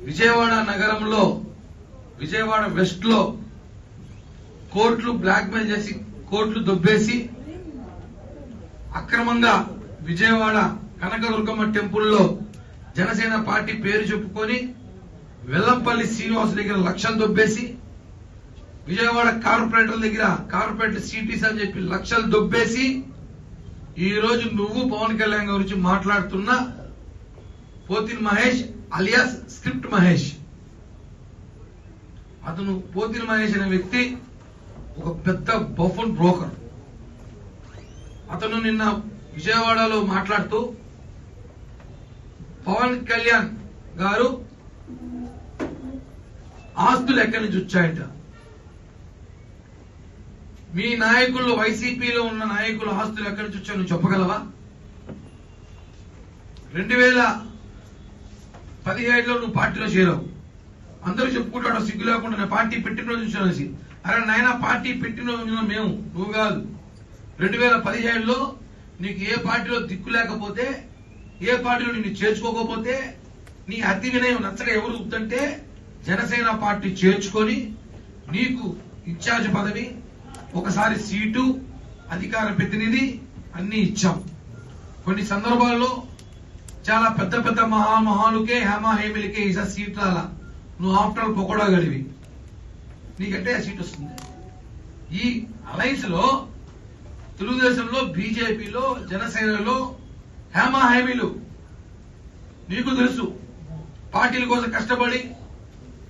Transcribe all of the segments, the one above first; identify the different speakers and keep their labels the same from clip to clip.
Speaker 1: విజయవాడ నగరంలో విజయవాడ వెస్ట్లో కోర్టులు బ్లాక్ మెయిల్ చేసి కోర్టులు దొబ్బేసి అక్రమంగా విజయవాడ కనకదుర్గమ్మ టెంపుల్లో జనసేన పార్టీ పేరు చెప్పుకొని వెల్లంపల్లి శ్రీనివాస్ దగ్గర లక్షలు దొబ్బేసి విజయవాడ కార్పొరేటర్ దగ్గర కార్పొరేటర్ సిటీస్ అని చెప్పి లక్షలు దొబ్బేసి ఈ రోజు నువ్వు పవన్ కళ్యాణ్ గురించి మాట్లాడుతున్నా పోతిన్ మహేష్ అలియాస్ స్క్రిప్ట్ మహేష్. అతను పోతిన్ మహేష్ అనే వ్యక్తి ఒక పెద్ద బఫన్ బ్రోకర్. అతను నిన్న విజయవాడలో మాట్లాడుతూ పవన్ కళ్యాణ్ గారు ఆస్తులు ఎక్కడి నుంచి వచ్చాయంట? మీ నాయకులు వైసీపీలో ఉన్న నాయకులు ఆస్తులు ఎక్కడి నుంచి వచ్చాయో చెప్పగలవా? రెండు వేల పదిహేడులో నువ్వు పార్టీలో చేరావు. అందరూ చెప్పుకుంటాడు సిగ్గు లేకుండా నేను పార్టీ పెట్టిన రోజు చూసి అరే నాయన పార్టీ పెట్టిన రోజు మేము. నువ్వు కాదు. రెండు వేల పదిహేడులో నీకు ఏ పార్టీలో దిక్కు లేకపోతే ఏ పార్టీలో నిన్ను చేర్చుకోకపోతే నీ అతి వినయం నచ్చక ఎవరు ఉందంటే జనసేన పార్టీ చేర్చుకొని నీకు ఇన్ఛార్జ్ పదవి ఒకసారి సీటు అధికార ప్రతినిధి అన్ని ఇచ్చాం. కొన్ని సందర్భాల్లో చాలా పెద్ద పెద్ద మహామహాలుకే హేమా ఇసా ఈసా సీట్ రాలా నువ్వు ఆఫ్టర్ ఆల్ గడివి నీకంటే ఆ సీట్ వస్తుంది. ఈ అలయన్స్లో తెలుగుదేశంలో బీజేపీలో జనసేనలో హేమహేమిలు నీకు తెలుసు పార్టీల కోసం కష్టపడి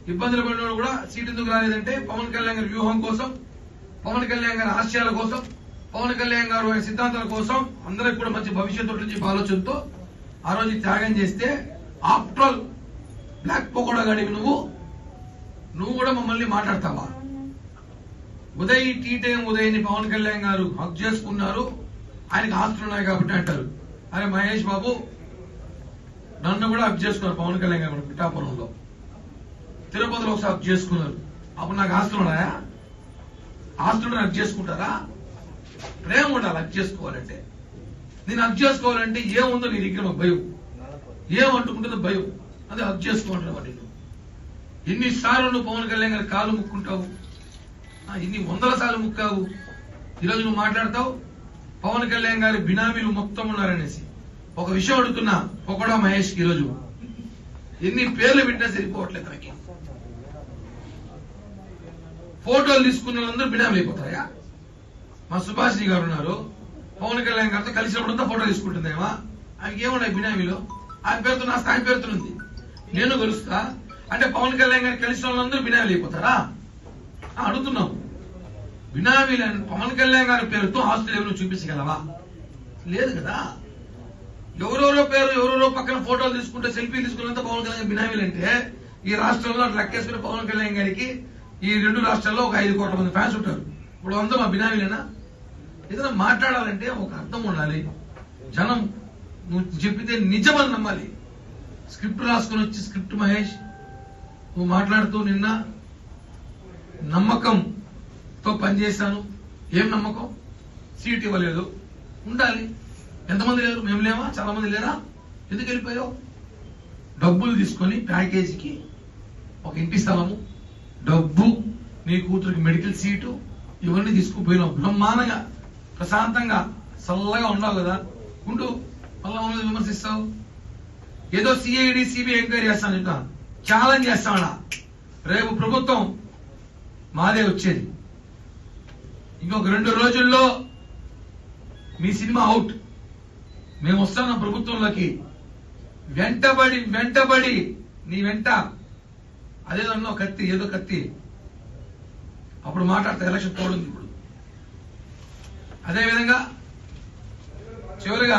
Speaker 1: ఇబ్బందులు పడిన కూడా సీట్ ఎందుకు రాలేదంటే పవన్ కళ్యాణ్ గారి వ్యూహం కోసం పవన్ కళ్యాణ్ గారి ఆశయాల కోసం పవన్ కళ్యాణ్ గారు సిద్ధాంతాల కోసం అందరికి కూడా మంచి భవిష్యత్తు నుంచి ఆలోచనతో ఆ రోజు త్యాగం చేస్తే ఆఫ్టర్ బ్లాక్ పోకోడా గడివి నువ్వు నువ్వు కూడా మమ్మల్ని మాట్లాడతావా? ఉదయ్ టీ టైం ఉదయ్ని పవన్ కళ్యాణ్ గారు హక్ చేసుకున్నారు. ఆయనకు ఆస్తులు ఉన్నాయి కాబట్టి అంటారు. అరే మహేష్ బాబు నన్ను కూడా హక్ చేసుకున్నారు పవన్ కళ్యాణ్ గారు పిఠాపురంలో. తిరుపతిలో ఒకసారి హక్ చేసుకున్నారు. అప్పుడు నాకు ఆస్తులు ఉన్నాయా? ఆస్తులు హక్ చేసుకుంటారా? ప్రేమ ఉండాలి హక్ చేసుకోవాలంటే. నేను హక్ చేసుకోవాలంటే ఏముందో నీ దగ్గర భయం. ఏం అంటుకుంటుందో భయం. అది హక్ చేసుకోవాలి వాటి నువ్వు ఎన్నిసార్లు నువ్వు పవన్ కళ్యాణ్ గారి కాలు ముక్కుంటావు? ఎన్ని వందల సార్లు ముక్కావు? ఈరోజు నువ్వు మాట్లాడతావు? పవన్ కళ్యాణ్ గారి బినామీలు మొత్తం ఉన్నారనేసి. ఒక విషయం అడుగుతున్నా పొగడా మహేష్ ఈరోజు. ఎన్ని పేర్లు పెట్టినా సరిపోవట్లేదు తనకి. ఫోటోలు తీసుకున్న వాళ్ళందరూ బినామీ అయిపోతాయా మా సుభాష్ గారు ఉన్నారు. పవన్ కళ్యాణ్ గారితో కలిసినప్పుడంతా ఫోటో తీసుకుంటుందేమా? ఆమెకి ఏమున్నాయి బినామీలో? ఆమె పేరుతో నా స్థాయి పేరుతో ఉంది. నేను కలుస్తా అంటే పవన్ కళ్యాణ్ గారిని కలిసిన వాళ్ళందరూ బినామీలు అయిపోతారా? అడుగుతున్నాం. బినామీలు పవన్ కళ్యాణ్ గారి పేరుతో ఆస్తులు ఎవరు చూపించగలవా? లేదు కదా. ఎవరెవరో పేరు ఎవరెవరో పక్కన ఫోటోలు తీసుకుంటే సెల్ఫీ తీసుకున్నంత పవన్ కళ్యాణ్ బినామీలు అంటే ఈ రాష్ట్రంలో అట్లా లెక్కేసుకుని పవన్ కళ్యాణ్ గారికి ఈ రెండు రాష్ట్రాల్లో ఒక ఐదు కోట్ల మంది ఫ్యాన్స్ ఉంటారు. ఇప్పుడు అందరూ మా బినామీలేనా? ఏదైనా మాట్లాడాలంటే ఒక అర్థం ఉండాలి. జనం నువ్వు చెప్పితే నిజమని నమ్మాలి. స్క్రిప్ట్ రాసుకొని వచ్చి స్క్రిప్ట్ మహేష్ నువ్వు మాట్లాడుతూ నిన్న నమ్మకంతో పనిచేశాను ఏం నమ్మకం? సీట్ ఇవ్వలేదు. ఉండాలి. ఎంతమంది లేరు? మేము లేవా చాలా మంది లేరా? ఎందుకు వెళ్ళిపోయావు? డబ్బులు తీసుకొని ప్యాకేజీకి ఒక ఇంటి స్థలము. డబ్బు నీ కూతురికి మెడికల్ సీటు ఇవన్నీ తీసుకుపోయినావు. బ్రహ్మాండంగా. ప్రశాంతంగా చల్లగా ఉండవు కదా. ఉంటూ మళ్ళీ మమ్మల్ని విమర్శిస్తావు. ఏదో సిఐడి సిబిఐ ఎంక్వైరీ చేస్తాను చెప్తా ఛాలెంజ్ చేస్తామడా రేపు ప్రభుత్వం మాదే వచ్చేది. ఇంకొక రెండు రోజుల్లో మీ సినిమా అవుట్. మేము వస్తున్నాం ప్రభుత్వంలోకి. వెంటబడి వెంటబడి నీ వెంట. అదేదో కత్తి ఏదో కత్తి. అప్పుడు మాట్లాడతా ఎలక్షన్ కోడ్ అదేవిధంగా అదే విధంగా చివరిగా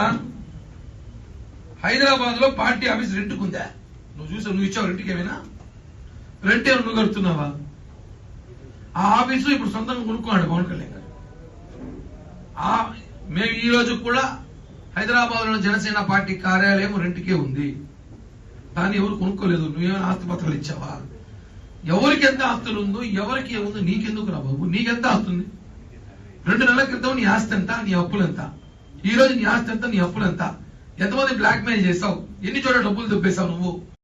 Speaker 1: హైదరాబాద్లో పార్టీ ఆఫీస్ రెంట్కుందా? నువ్వు చూసావు నువ్వు ఇచ్చావు రెంట్కి ఏమైనా రెంట్ ఏమైనా నువ్వు కడుతున్నావా? ఆ ఆఫీసు ఇప్పుడు సొంతంగా కొనుక్కున్నాడు పవన్ కళ్యాణ్ గారు. ఆ మేము ఈ రోజు కూడా హైదరాబాద్లో జనసేన పార్టీ కార్యాలయం రెంట్కే ఉంది. దాన్ని ఎవరు కొనుక్కోలేదు. నువ్వేమైనా ఆస్తి పత్రాలు ఇచ్చావా? ఎవరికి ఎంత ఆస్తులు ఉందో ఎవరికి ఏముందో నీకెందుకు రా బాబు? నీకెంత ఆస్తుంది? రెండు నెలల క్రితం నీ ఆస్తి ఎంత నీ అప్పులంతా. ఈ రోజు నీ ఆస్తి ఎంత నీ అప్పులంతా. ఎంతమంది బ్లాక్ మెయిల్ చేసావు ఎన్ని చోట్ల డబ్బులు దుబ్బేశావు నువ్వు?